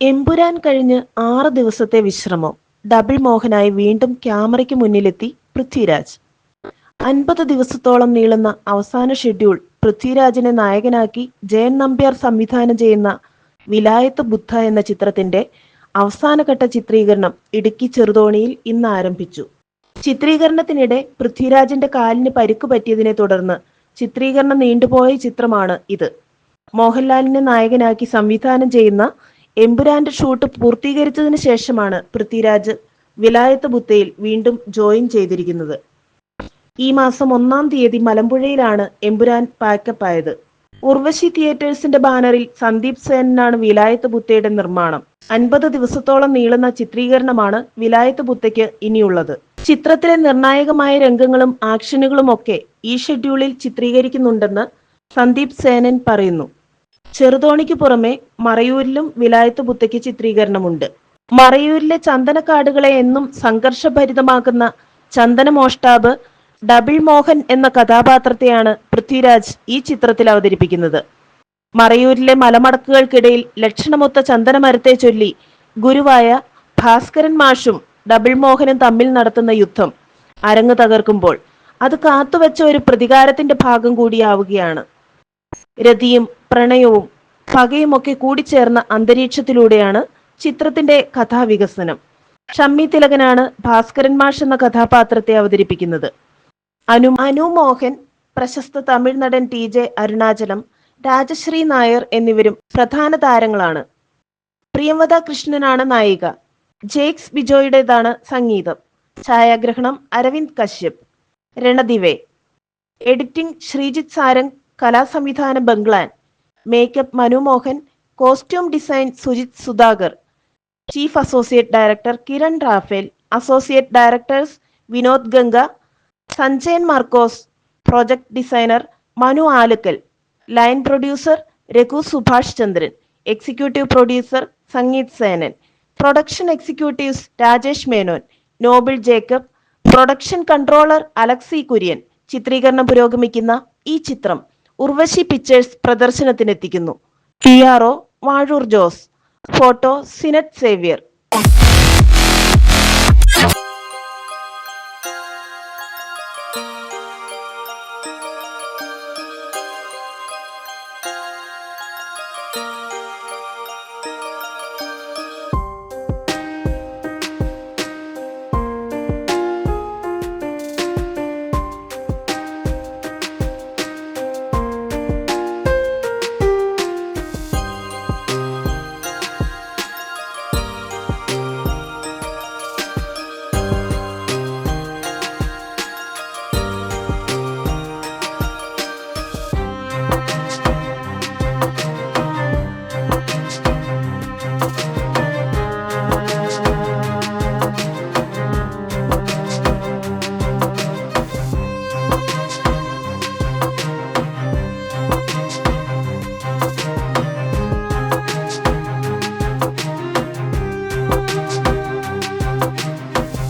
എമ്പുരാൻ കഴിഞ്ഞ് ആറ് ദിവസത്തെ വിശ്രമം. ഡബിൾ മോഹനായി വീണ്ടും ക്യാമറയ്ക്ക് മുന്നിലെത്തി പൃഥ്വിരാജ്. അൻപത് ദിവസത്തോളം നീളുന്ന അവസാന ഷെഡ്യൂൾ പൃഥ്വിരാജിനെ നായകനാക്കി ജയൻ നമ്പ്യാർ സംവിധാനം ചെയ്യുന്ന വിലായത്ത് ബുദ്ധ എന്ന ചിത്രത്തിന്റെ അവസാനഘട്ട ചിത്രീകരണം ഇടുക്കി ചെറുതോണിയിൽ ഇന്ന് ആരംഭിച്ചു. ചിത്രീകരണത്തിനിടെ പൃഥ്വിരാജിന്റെ കാലിന് പരിക്ക് പറ്റിയതിനെ തുടർന്ന് ചിത്രീകരണം നീണ്ടുപോയ ചിത്രമാണ് ഇത്. മോഹൻലാലിനെ നായകനാക്കി സംവിധാനം ചെയ്യുന്ന എമ്പുരാന്റെ ഷൂട്ട് പൂർത്തീകരിച്ചതിന് ശേഷമാണ് പൃഥ്വിരാജ് വിലായത്ത് ബുത്തയിൽ വീണ്ടും ജോയിൻ ചെയ്തിരിക്കുന്നത്. ഈ മാസം ഒന്നാം തീയതി മലമ്പുഴയിലാണ് എമ്പുരാൻ പാക്കപ്പ് ആയത് ഉർവശി തിയേറ്റേഴ്സിന്റെ ബാനറിൽ സന്ദീപ് സേനാണ് വിലായത്ത് ബുത്തയുടെ നിർമ്മാണം. അൻപത് ദിവസത്തോളം നീളുന്ന ചിത്രീകരണമാണ് വിലായത്ത് ബുത്തയ്ക്ക് ഇനിയുള്ളത്. ചിത്രത്തിലെ നിർണായകമായ രംഗങ്ങളും ആക്ഷനുകളും ഒക്കെ ഈ ഷെഡ്യൂളിൽ ചിത്രീകരിക്കുന്നുണ്ടെന്ന് സന്ദീപ് സേനൻ പറയുന്നു. ചെറുതോണിക്ക് പുറമെ മറയൂരിലും വിലായത്ത് ബുദ്ധയ്ക്ക് ചിത്രീകരണമുണ്ട്. മറയൂരിലെ ചന്ദനക്കാടുകളെ എന്നും സംഘർഷഭരിതമാക്കുന്ന ചന്ദനമോഷ്ടാബ് ഡബിൾ മോഹൻ എന്ന കഥാപാത്രത്തെയാണ് പൃഥ്വിരാജ് ഈ ചിത്രത്തിൽ അവതരിപ്പിക്കുന്നത്. മറയൂരിലെ മലമടക്കുകൾക്കിടയിൽ ലക്ഷണമൊത്ത ചന്ദനമരത്തെ ചൊല്ലി ഗുരുവായ ഭാസ്കരൻ മാഷും ഡബിൾ മോഹനും തമ്മിൽ നടത്തുന്ന യുദ്ധം അരങ്ങ് തകർക്കുമ്പോൾ അത് കാത്തുവെച്ച ഒരു പ്രതികാരത്തിന്റെ ഭാഗം കൂടിയാവുകയാണ്. രതിയും പ്രണയവും പകയുമൊക്കെ കൂടിച്ചേർന്ന അന്തരീക്ഷത്തിലൂടെയാണ് ചിത്രത്തിന്റെ കഥാവികസനം. ഷമ്മി തിലകനാണ് ഭാസ്കരൻ മാഷ് എന്ന കഥാപാത്രത്തെ അവതരിപ്പിക്കുന്നത്. അനു അനു മോഹൻ പ്രശസ്ത തമിഴ് നടൻ ടി ജെ അരുണാചലം രാജശ്രീ നായർ എന്നിവരും പ്രധാന താരങ്ങളാണ്. പ്രിയംവദ കൃഷ്ണനാണ് നായിക. ജേക്സ് ബിജോയുടേതാണ് സംഗീതം. ഛായാഗ്രഹണം Aravind Kashyap. Ranadive. Editing Sreejith Sarang കലാസംവിധാനം Banglan. Makeup Manumohan costume design Sujith Sudhakar chief associate director Kiran Raphael associate directors Vinod Ganga Sanjayan Markose project designer Manu Alukkal line producer Raghu Subhash Chandran executive producer Sangeeth Senan production executives Rajesh Menon Noble Jacob production controller Alexy Kurian ചിത്രീകരണം പുരോഗമിക്കുന്ന ഈ ചിത്രം. Urvashi pictures പ്രദർശനത്തിനെത്തിക്കുന്നു. P R O Vazhoor Jose. Photo Sinat Xavier.